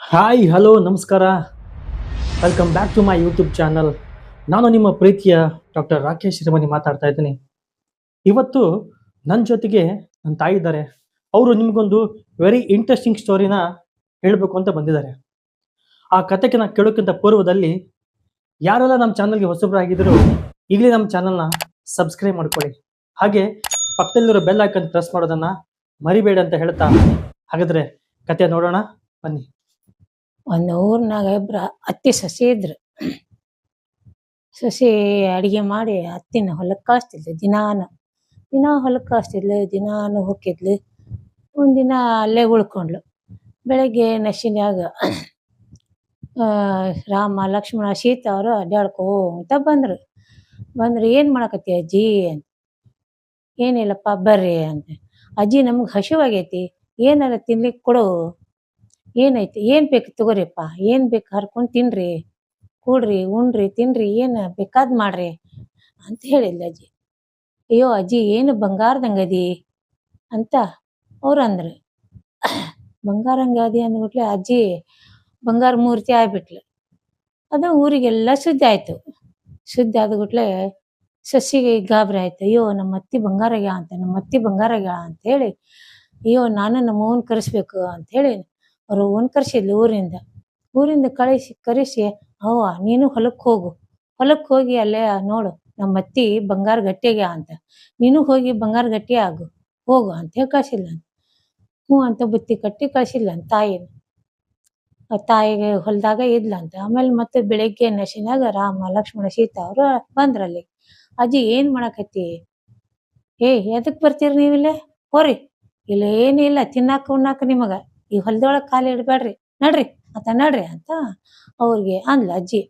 Hi, hello, ನಮಸ್ಕಾರ. Welcome back to my YouTube channel ನಾನು ನಿಮ್ಮ ಪ್ರೀತಿಯ ಡಾಕ್ಟರ್ ರಾಕೇಶ್ ಹಿರಮನಿ ಮಾತಾಡ್ತಾ ಇದ್ದೀನಿ. ಇವತ್ತು ನನ್ನ ಜೊತೆಗೆ ನನ್ನ ತಾಯಿ ಇದ್ದಾರೆ. ಅವರು ನಿಮಗೊಂದು ವೆರಿ ಇಂಟ್ರೆಸ್ಟಿಂಗ್ ಸ್ಟೋರಿನ ಹೇಳಬೇಕು ಅಂತ ಬಂದಿದ್ದಾರೆ. ಆ ಕಥೆಗೆ ನಾನು ಕೇಳೋಕ್ಕಿಂತ ಪೂರ್ವದಲ್ಲಿ ಯಾರೆಲ್ಲ ನಮ್ಮ ಚಾನಲ್ಗೆ ಹೊಸಬರಾಗಿದ್ದರೂ ಈಗಲೇ ನಮ್ಮ ಚಾನಲ್ನ ಸಬ್ಸ್ಕ್ರೈಬ್ ಮಾಡ್ಕೊಳ್ಳಿ. ಹಾಗೆ ಪಕ್ಕದಲ್ಲಿರೋ ಬೆಲ್ ಐಕನ್ ಪ್ರೆಸ್ ಮಾಡೋದನ್ನು ಮರಿಬೇಡ ಅಂತ ಹೇಳ್ತಾ ಹಾಗಾದರೆ ಕತೆ ನೋಡೋಣ, ಬನ್ನಿ. ಒಂದು ಊರ್ನಾಗ ಇಬ್ರ ಅತ್ತಿ ಸಸಿ ಇದ್ರು. ಸಸಿ ಅಡಿಗೆ ಮಾಡಿ ಅತ್ತಿನ ಹೊಲಕ್ಕೆ ಕಾಸ್ತಿದ್ಲು ದಿನಾನ. ದಿನ ಹೊಲಕ್ಕೆ ಕಳಿಸ್ತಿದ್ಲು ದಿನಾನು ಹೋಗಿದ್ಲು ಒಂದಿನ ಅಲ್ಲೇ ಉಳ್ಕೊಂಡ್ಲು. ಬೆಳಗ್ಗೆ ನಶಿನ್ಯಾಗ ರಾಮ, ಲಕ್ಷ್ಮಣ, ಸೀತಾ ಅವರು ಅಡ್ಡಾಡ್ಕೋತ ಬಂದ್ರು. ಬಂದ್ರು, ಏನ್ ಮಾಡಕತ್ತಿ ಅಜ್ಜಿ? ಅಂತ. ಏನಿಲ್ಲಪ್ಪ, ಬರ್ರಿ ಅಂತ. ಅಜ್ಜಿ, ನಮ್ಗೆ ಹಸಿವಾಗೈತಿ ಏನಾರ ತಿನ್ಲಿಕ್ಕೆ ಕೊಡು. ಏನೈತಿ? ಏನು ಬೇಕು ತಗೋರಿಪ್ಪ? ಏನು ಬೇಕು ಹರ್ಕೊಂಡು ತಿನ್ರಿ. ಕೂಡ್ರಿ, ಉಣ್ರಿ, ತಿನ್ರಿ. ಏನು ಬೇಕಾದ್ ಮಾಡ್ರಿ ಅಂತ ಹೇಳಿದ್ಲ ಅಜ್ಜಿ. ಅಯ್ಯೋ ಅಜ್ಜಿ, ಏನು ಬಂಗಾರದಂಗದಿ ಅಂತ ಅವ್ರು ಅಂದ್ರು. ಬಂಗಾರಂಗದಿ ಅಂದ್ಬಿಟ್ಲೆ ಅಜ್ಜಿ ಬಂಗಾರ ಮೂರ್ತಿ ಆಗ್ಬಿಟ್ಲು. ಅದು ಊರಿಗೆಲ್ಲ ಶುದ್ಧ ಆಯ್ತು. ಶುದ್ಧ ಆದ್ಬಿಟ್ಲೆ ಸಸಿಗೆ ಗಾಬರಿ ಆಯ್ತು. ಅಯ್ಯೋ ನಮ್ಮ ಅತ್ತಿ ಬಂಗಾರಗ್ಯ ಅಂತ, ನಮ್ಮ ಅತ್ತಿ ಬಂಗಾರಗ್ಯ ಅಂತ ಹೇಳಿ, ಅಯ್ಯೋ ನಾನು ನಮ್ಮ ಅವ್ವನ್ ಕರೆಸ್ಬೇಕು ಅಂತ ಹೇಳಿ ಅವ್ರು ಒಂದು ಕರ್ಸಿದ್ಲು ಊರಿಂದ. ಊರಿಂದ ಕಳಿಸಿ, ಕರೆಸಿ, ಅವ್ವ, ನೀನು ಹೊಲಕ್ಕೆ ಹೋಗು. ಹೊಲಕ್ಕೆ ಹೋಗಿ ಅಲ್ಲೇ ನೋಡು, ನಮ್ಮ ಅತ್ತಿ ಬಂಗಾರ ಗಟ್ಟಿಗೆ ಅಂತ. ನೀನು ಹೋಗಿ ಬಂಗಾರ ಗಟ್ಟಿ ಆಗು, ಹೋಗು ಅಂತ ಹೇಳಿ ಕಳ್ಸಿಲ್ಲ ಹ್ಞೂ ಅಂತ ಬುತ್ತಿ ಕಟ್ಟಿ ಕಳ್ಸಿಲ್ಲ ತಾಯಿನ ತಾಯಿಗೆ. ಹೊಲದಾಗ ಇದ್ಲಂತ ಆಮೇಲೆ ಮತ್ತೆ ಬೆಳಿಗ್ಗೆ ನಶಿನಾಗ ರಾಮ, ಲಕ್ಷ್ಮಣ, ಸೀತಾ ಅವರು ಬಂದ್ರಲ್ಲಿ. ಅಜ್ಜಿ, ಏನ್ ಮಾಡಕತ್ತಿ? ಏಯ್ ಎದಕ್ ಬರ್ತೀರಿ ನೀವಿಲ್ಲೇ? ಹೋರಿ. ಇಲ್ಲ ಏನಿಲ್ಲ ತಿನ್ನಾಕ ಉಣ್ಣಾಕ ನಿಮಗ. ಈ ಹೊಲದೊಳಗೆ ಕಾಲು ಇಡಬೇಡ್ರಿ, ನಡ್ರಿ ಅಂತ ನಡ್ರಿ ಅಂತ ಅವ್ರಿಗೆ ಅಂದ್ಲ ಅಜ್ಜಿ.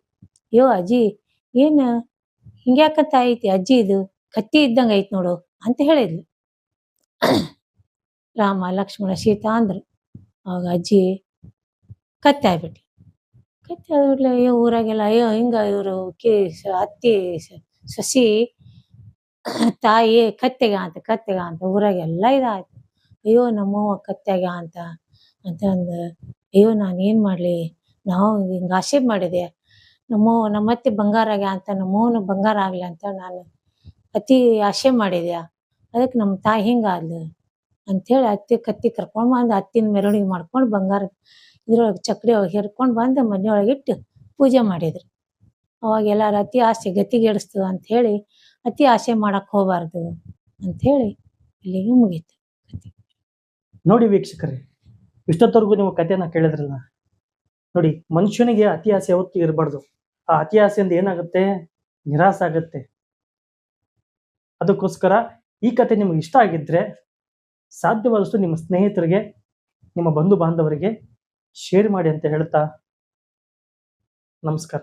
ಅಯ್ಯೋ ಅಜ್ಜಿ, ಏನು ಹಿಂಗ್ಯಾಕಂತ ಐತಿ ಅಜ್ಜಿ ಇದು? ಕತ್ತಿ ಇದ್ದಂಗೆ ಐತಿ ನೋಡು ಅಂತ ಹೇಳಿದ್ಲು. ರಾಮ, ಲಕ್ಷ್ಮಣ, ಸೀತಾ ಅಂದ್ರು. ಅವಾಗ ಅಜ್ಜಿ ಕತ್ತೆ ಆಗ್ಬಿಟ್ಲು. ಕತ್ತಿ ಆದ್ಬಿಟ್ಲೆ ಅಯ್ಯೋ ಊರಾಗೆಲ್ಲ, ಅಯ್ಯೋ ಹಿಂಗ ಇವರು ಕಿ ಅತ್ತಿ ಸಸಿ, ತಾಯಿ ಕತ್ತೆಗ ಅಂತ ಕತ್ತೆಗ ಅಂತ ಊರಾಗೆಲ್ಲ ಇದಾಯ್ತು. ಅಯ್ಯೋ ನಮ್ಮವ್ವ ಕತ್ತೆಗ ಅಂತ ಅಂತ ಅಂದ, ಅಯ್ಯೋ, ನಾನು ಏನು ಮಾಡಲಿ? ನಾವು ಹಿಂಗೆ ಆಸೆ ಮಾಡಿದೆ. ನಮ್ಮ, ನಮ್ಮತ್ತೆ ಬಂಗಾರ ಆಗ್ಯ ಅಂತ ನಮ್ಮವ್ವನು ಬಂಗಾರ ಆಗಲಿ ಅಂತ ನಾನು ಅತಿ ಆಸೆ ಮಾಡಿದೆ. ಅದಕ್ಕೆ ನಮ್ಮ ತಾಯಿ ಹಿಂಗಾದ್ಲು ಅಂಥೇಳಿ ಅತ್ತಿ ಕತ್ತಿ ಕರ್ಕೊಂಡು ಬಂದು, ಅತ್ತಿನ ಮೆರವಣಿಗೆ ಮಾಡ್ಕೊಂಡು ಬಂಗಾರ ಇದ್ರೊಳಗೆ ಚಕ್ಡಿ ಒಳಗೆ ಹೇರ್ಕೊಂಡು ಬಂದು, ಮನೆಯೊಳಗೆ ಇಟ್ಟು ಪೂಜೆ ಮಾಡಿದ್ರು. ಅವಾಗ ಎಲ್ಲರೂ ಅತಿ ಆಸೆ ಅಂತ ಹೇಳಿ ಅತಿ ಆಸೆ ಮಾಡಕ್ಕೆ ಹೋಗಬಾರ್ದು ಅಂತ ಹೇಳಿ ಇಲ್ಲಿಗೆ ಮುಗೀತು. ನೋಡಿ ವೀಕ್ಷಕರೇ ಇಷ್ಟೊತ್ತವರೆಗೂ ನೀವು ಕಥೆನ ಕೇಳಿದ್ರಲ್ಲ? ನೋಡಿ, ಮನುಷ್ಯನಿಗೆ ಅತಿ ಆಸೆ ಯಾವತ್ತೂ ಇರಬಾರ್ದು. ಆ ಅತಿ ಆಸೆಯಿಂದ ಏನಾಗುತ್ತೆ? ನಿರಾಸೆ ಆಗುತ್ತೆ. ಅದಕ್ಕೋಸ್ಕರ ಈ ಕತೆ ನಿಮ್ಗೆ ಇಷ್ಟ ಆಗಿದ್ರೆ ಸಾಧ್ಯವಾದಷ್ಟು ನಿಮ್ಮ ಸ್ನೇಹಿತರಿಗೆ, ನಿಮ್ಮ ಬಂಧು ಬಾಂಧವರಿಗೆ ಶೇರ್ ಮಾಡಿ ಅಂತ ಹೇಳ್ತಾ ನಮಸ್ಕಾರ.